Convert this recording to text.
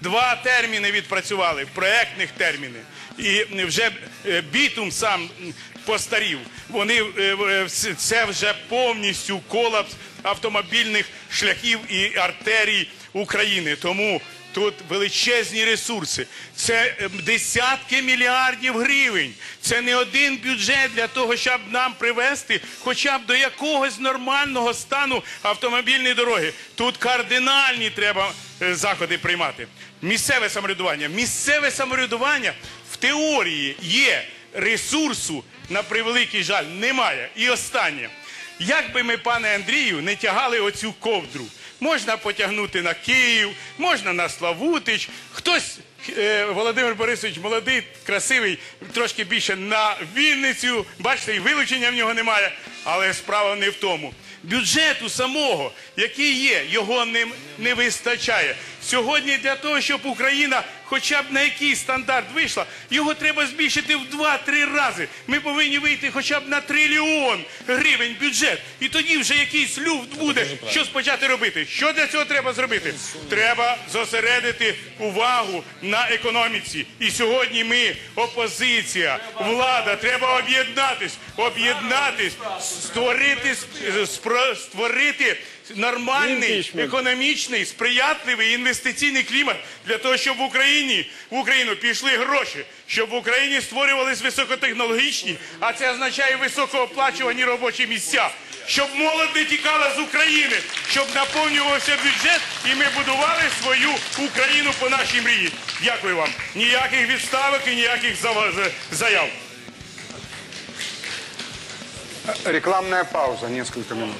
Два терміни відпрацювали, проектних терміни. І вже е, бітум сам постарів. Вони е, е, це вже повністю колапс автомобільних шляхів і артерій України. Тому тут величезні ресурси. Це е, десятки мільярдів гривень. Це не один бюджет для того, щоб нам привести хоча б до якогось нормального стану автомобільної дороги. Тут кардинальні треба е, заходи приймати. Місцеве самоврядування. Місцеве самоврядування в теорії є ресурсу, на превеликий жаль, немає. І останнє. Як би ми, пане Андрію, не тягали оцю ковдру? Можна потягнути на Київ, можна на Славутич. Хтось, е, Володимир Борисович, молодий, красивий, трошки більше на Вінницю. Бачите, і вилучення в нього немає. Але справа не в тому. Бюджету самого, який є, його не, не вистачає. Сьогодні для того, щоб Україна хоча б на який стандарт вийшла, його треба збільшити в 2-3 рази. Ми повинні вийти хоча б на трильйон гривень бюджет. І тоді вже якийсь люфт буде. Що спочати робити? Що для цього треба зробити? Треба зосередити увагу на економіці. І сьогодні ми, опозиція, влада, треба об'єднатись, об'єднатись, створити, створити нормальний економічний, сприятливий інвестиційний клімат для того, щоб в Україні в Україну пішли гроші, щоб в Україні створювались високотехнологічні, а це означає високооплачувані робочі місця. Щоб молодь не тікала з України, щоб наповнювався бюджет, і ми будували свою Україну по нашій мрії. Дякую вам. Ніяких відставок і ніяких заяв. Рекламная пауза, несколько минут.